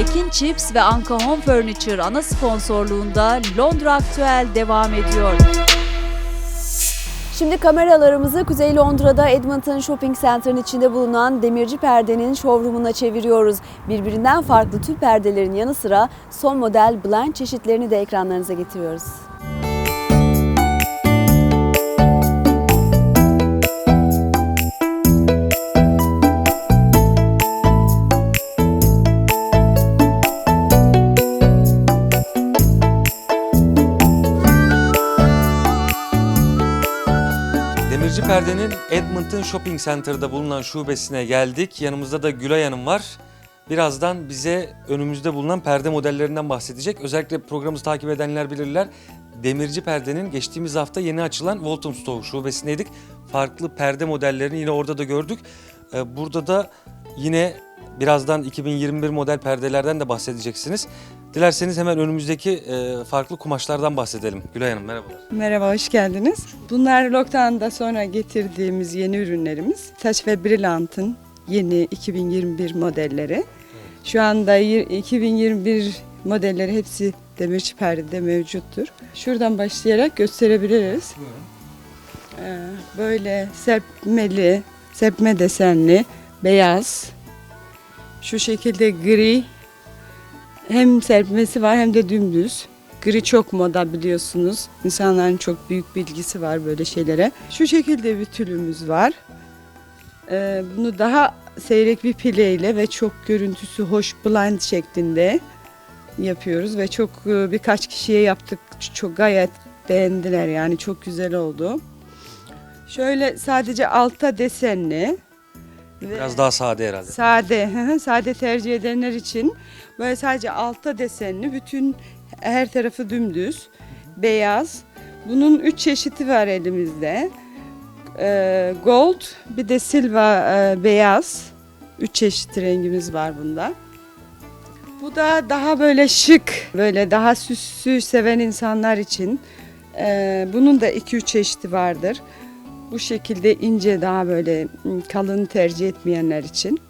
Ekin Chips ve Anka Home Furniture ana sponsorluğunda Londra Aktüel devam ediyor. Şimdi kameralarımızı Kuzey Londra'da Edmonton Shopping Center'ın içinde bulunan Demirci Perde'nin showroomuna çeviriyoruz. Birbirinden farklı tül perdelerin yanı sıra son model blind çeşitlerini de ekranlarınıza getiriyoruz. Perde'nin Edmonton Shopping Center'da bulunan şubesine geldik. Yanımızda da Gülay Hanım var. Birazdan bize önümüzde bulunan perde modellerinden bahsedecek. Özellikle programımızı takip edenler bilirler. Demirci Perde'nin geçtiğimiz hafta yeni açılan Walthamstow şubesindeydik. Farklı perde modellerini yine orada da gördük. Ee, Burada da yine birazdan 2021 model perdelerden de bahsedeceksiniz. Dilerseniz hemen önümüzdeki e, farklı kumaşlardan bahsedelim. Gülay Hanım merhabalar. Merhaba, hoş geldiniz. Bunlar lockdown'da sonra getirdiğimiz yeni ürünlerimiz. Taş ve Brilliant'ın yeni 2021 modelleri. Şu anda yir- 2021 modelleri hepsi demirci perdede mevcuttur. Şuradan başlayarak gösterebiliriz. Ee, Böyle serpmeli, serpme desenli, beyaz, şu şekilde gri, hem serpmesi var hem de dümdüz. Gri çok moda biliyorsunuz. İnsanların çok büyük bilgisi var böyle şeylere. Şu şekilde bir tülümüz var. Ee, bunu daha seyrek bir pileyle ve çok görüntüsü hoş blind şeklinde yapıyoruz ve çok e, birkaç kişiye yaptık. Çok gayet beğendiler yani çok güzel oldu. Şöyle sadece alta desenli. Biraz daha sade herhalde. Sade, sade tercih edenler için böyle sadece altta desenli, bütün her tarafı dümdüz, beyaz. Bunun üç çeşidi var elimizde. Ee, gold, bir de silva e, beyaz. Üç çeşit rengimiz var bunda. Bu da daha böyle şık, böyle daha süslü seven insanlar için. Ee, bunun da iki üç çeşidi vardır. Bu şekilde ince daha böyle m, kalın tercih etmeyenler için.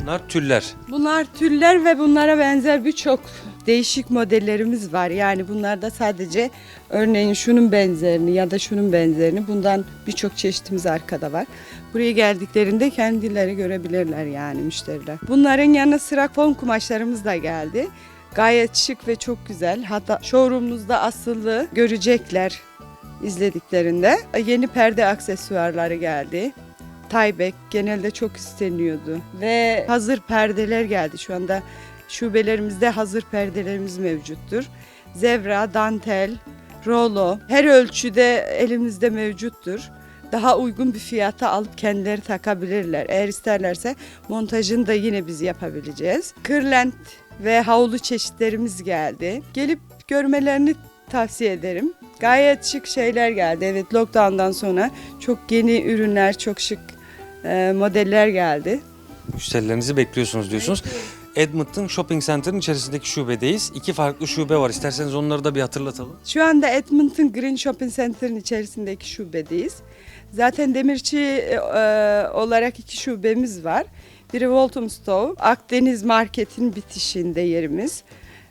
Bunlar tüller. Bunlar tüller ve bunlara benzer birçok değişik modellerimiz var. Yani bunlarda sadece örneğin şunun benzerini ya da şunun benzerini bundan birçok çeşitimiz arkada var. Buraya geldiklerinde kendileri görebilirler yani müşteriler. Bunların yanı sıra fon kumaşlarımız da geldi. Gayet şık ve çok güzel. Hatta showroom'umuzda asılı görecekler izlediklerinde. Yeni perde aksesuarları geldi. Taybek genelde çok isteniyordu. Ve hazır perdeler geldi. Şu anda şubelerimizde hazır perdelerimiz mevcuttur. Zevra, dantel, rolo her ölçüde elimizde mevcuttur. Daha uygun bir fiyata alıp kendileri takabilirler. Eğer isterlerse montajını da yine biz yapabileceğiz. Kırlent ve havlu çeşitlerimiz geldi. Gelip görmelerini tavsiye ederim. Gayet şık şeyler geldi. Evet lockdown'dan sonra çok yeni ürünler, çok şık e, modeller geldi. Müşterilerinizi bekliyorsunuz diyorsunuz. Edmonton Shopping Center'ın içerisindeki şubedeyiz. İki farklı şube var. İsterseniz onları da bir hatırlatalım. Şu anda Edmonton Green Shopping Center'ın içerisindeki şubedeyiz. Zaten demirci e, e, olarak iki şubemiz var. Biri Walthamstow, Akdeniz Market'in bitişinde yerimiz.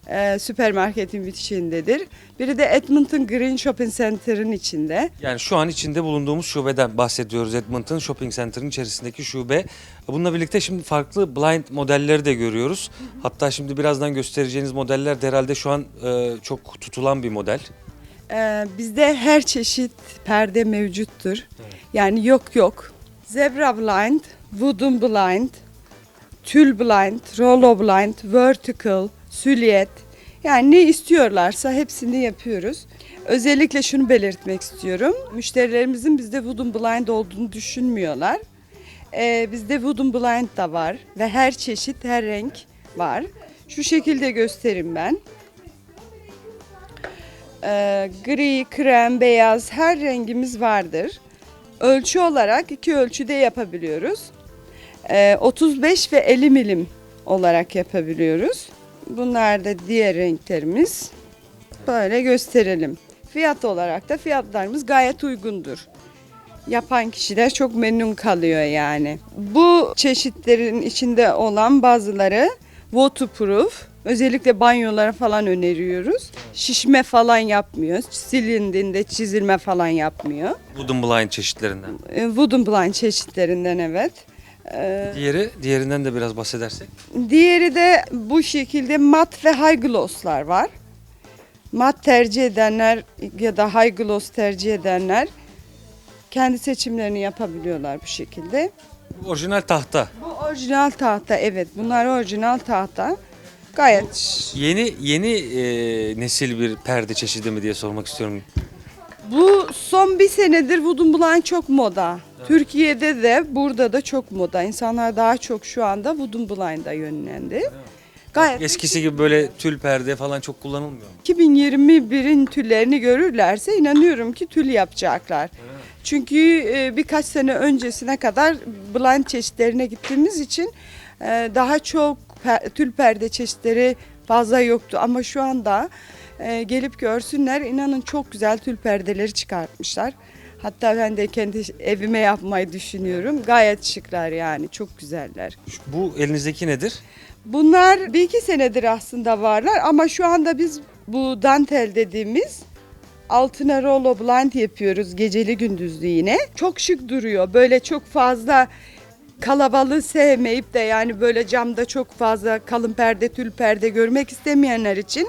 E, süpermarketin bitişindedir. Biri de Edmonton Green Shopping Center'ın içinde. Yani şu an içinde bulunduğumuz şubeden bahsediyoruz. Edmonton Shopping Center'ın içerisindeki şube. Bununla birlikte şimdi farklı blind modelleri de görüyoruz. Hatta şimdi birazdan göstereceğiniz modeller de herhalde şu an e, çok tutulan bir model. Ee, bizde her çeşit perde mevcuttur. Yani yok yok. Zebra blind, wooden blind, tül blind, rollo blind, vertical, sülyet. Yani ne istiyorlarsa hepsini yapıyoruz. Özellikle şunu belirtmek istiyorum. Müşterilerimizin bizde wooden blind olduğunu düşünmüyorlar. Ee, bizde wooden blind da var ve her çeşit, her renk var. Şu şekilde göstereyim ben. Ee, gri, krem, beyaz her rengimiz vardır. Ölçü olarak iki ölçüde yapabiliyoruz. Ee, 35 ve 50 milim olarak yapabiliyoruz. Bunlar da diğer renklerimiz. Böyle gösterelim. Fiyat olarak da fiyatlarımız gayet uygundur. Yapan kişiler çok memnun kalıyor yani. Bu çeşitlerin içinde olan bazıları Waterproof. Özellikle banyolara falan öneriyoruz. Şişme falan yapmıyor. Silindiğinde çizilme falan yapmıyor. Wooden blind çeşitlerinden. E, Wooden blind çeşitlerinden evet. Diğeri, diğerinden de biraz bahsedersek. Diğeri de bu şekilde mat ve high gloss'lar var. Mat tercih edenler ya da high gloss tercih edenler kendi seçimlerini yapabiliyorlar bu şekilde. Bu Orijinal tahta. Bu orijinal tahta evet bunlar orijinal tahta. Gayet Yeni yeni e, nesil bir perde çeşidi mi diye sormak istiyorum. bu son bir senedir Wooden Blind çok moda. Türkiye'de de burada da çok moda. İnsanlar daha çok şu anda Wooden Blind'a yönlendi. Gayet Eskisi gibi böyle tül perde falan çok kullanılmıyor. 2021'in tüllerini görürlerse inanıyorum ki tül yapacaklar. Çünkü e, birkaç sene öncesine kadar blind çeşitlerine gittiğimiz için e, daha çok per- tül perde çeşitleri fazla yoktu. Ama şu anda e, gelip görsünler inanın çok güzel tül perdeleri çıkartmışlar. Hatta ben de kendi evime yapmayı düşünüyorum. Gayet şıklar yani çok güzeller. Bu elinizdeki nedir? Bunlar bir iki senedir aslında varlar ama şu anda biz bu dantel dediğimiz altına rollo blind yapıyoruz geceli gündüzlü yine. Çok şık duruyor. Böyle çok fazla kalabalığı sevmeyip de yani böyle camda çok fazla kalın perde tül perde görmek istemeyenler için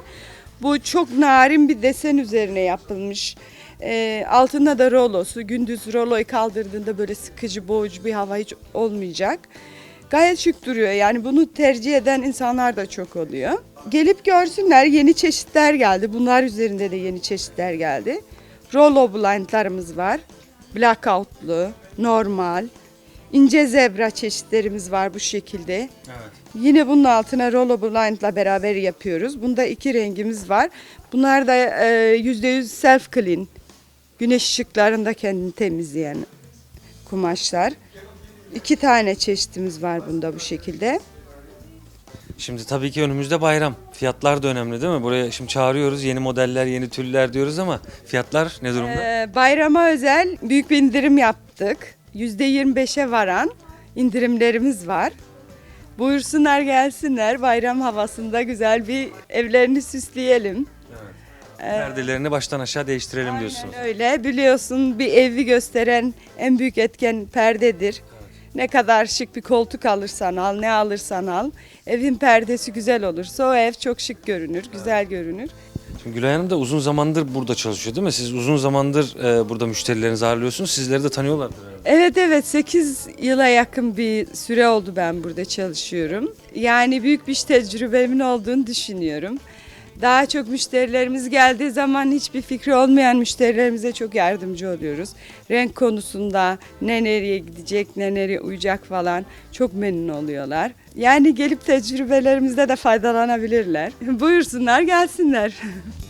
bu çok narin bir desen üzerine yapılmış. Ee, altında da rolosu. Gündüz roloyu kaldırdığında böyle sıkıcı boğucu bir hava hiç olmayacak. Gayet şık duruyor. Yani bunu tercih eden insanlar da çok oluyor. Gelip görsünler yeni çeşitler geldi. Bunlar üzerinde de yeni çeşitler geldi. Rollo blindlarımız var. Blackoutlu, normal, ince zebra çeşitlerimiz var bu şekilde. Evet. Yine bunun altına rollo blindla beraber yapıyoruz. Bunda iki rengimiz var. Bunlar da e, %100 self clean. Güneş ışıklarında kendini temizleyen kumaşlar. İki tane çeşitimiz var bunda bu şekilde. Şimdi tabii ki önümüzde bayram. Fiyatlar da önemli değil mi? Buraya şimdi çağırıyoruz yeni modeller, yeni tüller diyoruz ama fiyatlar ne durumda? Ee, bayrama özel büyük bir indirim yaptık. %25'e varan indirimlerimiz var. Buyursunlar gelsinler bayram havasında güzel bir evlerini süsleyelim. Perdelerini baştan aşağı değiştirelim diyorsunuz. Öyle biliyorsun bir evi gösteren en büyük etken perdedir. Ne kadar şık bir koltuk alırsan al, ne alırsan al. Evin perdesi güzel olursa o ev çok şık görünür, güzel görünür. Şimdi Gülay Hanım da uzun zamandır burada çalışıyor değil mi? Siz uzun zamandır e, burada müşterilerinizi ağırlıyorsunuz. Sizleri de tanıyorlardır herhalde. Evet evet 8 yıla yakın bir süre oldu ben burada çalışıyorum. Yani büyük bir iş tecrübemin olduğunu düşünüyorum. Daha çok müşterilerimiz geldiği zaman hiçbir fikri olmayan müşterilerimize çok yardımcı oluyoruz. Renk konusunda ne nereye gidecek, ne nereye uyacak falan çok memnun oluyorlar. Yani gelip tecrübelerimizde de faydalanabilirler. Buyursunlar gelsinler.